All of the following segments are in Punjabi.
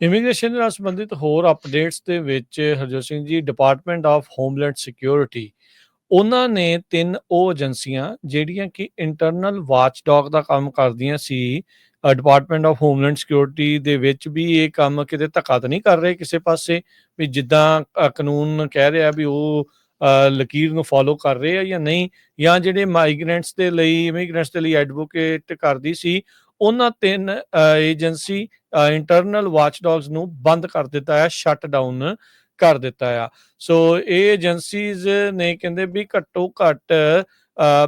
ਇਮੀਗ੍ਰੇਸ਼ਨ ਨਾਲ ਸੰਬੰਧਿਤ ਹੋਰ ਅਪਡੇਟਸ ਦੇ ਵਿੱਚ Harjot Singh ji department of homeland security ਉਹਨਾਂ ਨੇ ਤਿੰਨ ਉਹ ਏਜੰਸੀਆਂ ਜਿਹੜੀਆਂ ਕਿ ਇੰਟਰਨਲ ਵਾਚਡੌਗ ਦਾ ਕੰਮ ਕਰਦੀਆਂ ਸੀ ਡਿਪਾਰਟਮੈਂਟ ਆਫ ਹੋਮਲੈਂਡ ਸਿਕਿਉਰਿਟੀ ਦੇ ਵਿੱਚ ਵੀ ਇਹ ਕੰਮ ਕਿਤੇ ਧੱਕਾ ਤਾਂ ਨਹੀਂ ਕਰ ਰਹੇ ਕਿਸੇ ਪਾਸੇ, ਵੀ ਜਿੱਦਾਂ ਕਾਨੂੰਨ ਕਹਿ ਰਿਹਾ ਵੀ ਉਹ ਲਕੀਰ ਨੂੰ ਫੋਲੋ ਕਰ ਰਹੇ ਆ ਜਾਂ ਨਹੀਂ, ਜਾਂ ਜਿਹੜੇ ਮਾਈਗ੍ਰੈਂਟਸ ਦੇ ਲਈ ਇਮੀਗ੍ਰੈਂਟਸ ਦੇ ਲਈ ਐਡਵੋਕੇਟ ਕਰਦੀ ਸੀ ਉਹਨਾਂ ਤਿੰਨ ਏਜੰਸੀ ਇੰਟਰਨਲ ਵਾਚਡੌਗਸ ਨੂੰ ਬੰਦ ਕਰ ਦਿੱਤਾ ਹੈ ਸ਼ਟ ਡਾਊਨ ਕਰ ਦਿੱਤਾ ਆ। ਸੋ ਇਹ ਏਜੰਸੀਜ਼ ਨੇ ਕਹਿੰਦੇ ਵੀ ਘੱਟੋ ਘੱਟ ਅ,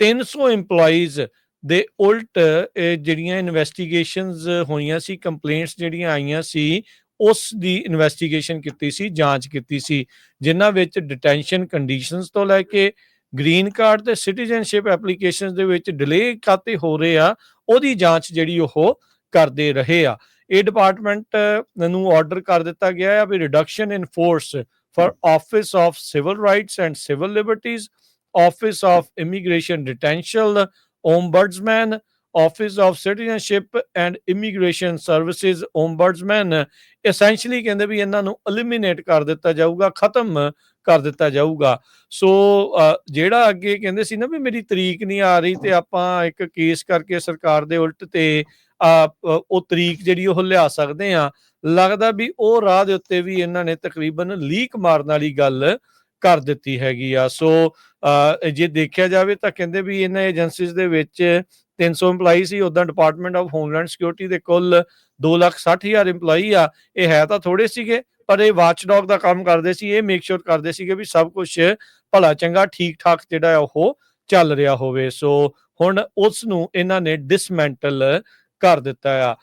300 EMPLOYEES ਦੇ ਉਲਟ ਇਹ ਜਿਹੜੀਆਂ ਇਨਵੈਸਟੀਗੇਸ਼ਨਸ ਹੋਈਆਂ ਸੀ ਕੰਪਲੇਂਟਸ ਜਿਹੜੀਆਂ ਆਈਆਂ ਸੀ ਉਸ ਦੀ ਇਨਵੈਸਟੀਗੇਸ਼ਨ ਕੀਤੀ ਸੀ ਜਾਂਚ ਕੀਤੀ ਸੀ ਜਿਨ੍ਹਾਂ ਵਿੱਚ ਡਿਟੈਂਸ਼ਨ ਕੰਡੀਸ਼ਨਸ ਤੋਂ ਲੈ ਕੇ ਗ੍ਰੀਨ ਕਾਰਡ ਤੇ ਸਿਟੀਜ਼ਨਸ਼ਿਪ ਐਪਲੀਕੇਸ਼ਨਸ ਦੇ ਵਿੱਚ ਡਿਲੇ ਕਾਤੇ ਹੋ ਰਹੇ ਆ, ਉਹਦੀ ਜਾਂਚ ਜਿਹੜੀ ਉਹ ਕਰਦੇ ਰਹੇ ਆ। ਇਹ ਡਿਪਾਰਟਮੈਂਟ ਨੂੰ ਆਰਡਰ ਕਰ ਦਿੱਤਾ ਗਿਆ ਹੈ ਵੀ reduction in force for office of civil rights and civil liberties office of immigration detention ombudsman office of citizenship and immigration services ombudsman essentially ਕਹਿੰਦੇ ਵੀ ਇਹਨਾਂ ਨੂੰ ਐਲੀਮੀਨੇਟ ਕਰ ਦਿੱਤਾ ਜਾਊਗਾ, ਖਤਮ ਕਰ ਦਿੱਤਾ ਜਾਊਗਾ। ਸੋ ਜਿਹੜਾ ਅੱਗੇ ਕਹਿੰਦੇ ਸੀ ਨਾ ਵੀ ਮੇਰੀ ਤਰੀਕ ਨਹੀਂ ਆ ਰਹੀ ਤੇ ਆਪਾਂ ਇੱਕ ਕੇਸ ਕਰਕੇ ਸਰਕਾਰ ਦੇ ਉਲਟ ਤੇ ਉਹ ਤਰੀਕ ਜਿਹੜੀ ਉਹ ਲਿਆ ਸਕਦੇ ਆ ਲੱਗਦਾ ਵੀ ਉਹ ਰਾਹ ਦੇ ਉੱਤੇ ਵੀ ਇਹਨਾਂ ਨੇ ਤਕਰੀਬਨ ਲੀਕ ਮਾਰਨ ਵਾਲੀ ਗੱਲ ਕਰ ਦਿੱਤੀ ਹੈਗੀ ਆ। ਸੋ ਜੇ ਦੇਖਿਆ ਜਾਵੇ ਤਾਂ ਕਹਿੰਦੇ ਵੀ ਇਹਨਾਂ ਏਜੰਸੀਜ਼ ਦੇ ਵਿੱਚ 300 EMPLOYEE ਸੀ। ਉਦਾਂ ਡਿਪਾਰਟਮੈਂਟ ਆਫ ਹੋਮਲੈਂਡ ਸਿਕਿਉਰਿਟੀ ਦੇ ਕੁੱਲ 260000 EMPLOYEE ਆ। ਇਹ ਹੈ ਤਾਂ ਥੋੜੇ ਸੀਗੇ, ਪਰ ਇਹ ਵਾਚਡੌਗ ਦਾ ਕੰਮ ਕਰਦੇ ਸੀ। ਇਹ ਮੇਕ ਸ਼ੋਰ ਕਰਦੇ ਸੀਗੇ ਵੀ ਸਭ ਕੁਝ ਭਲਾ ਚੰਗਾ ਠੀਕ ਠਾਕ ਜਿਹੜਾ ਆ ਉਹ ਚੱਲ ਰਿਹਾ ਹੋਵੇ। ਸੋ, ਹੁਣ ਉਸ ਨੂੰ ਇਹਨਾਂ ਨੇ ਡਿਸਮੈਂਟਲ ਕਰ ਦਿੱਤਾ ਆ।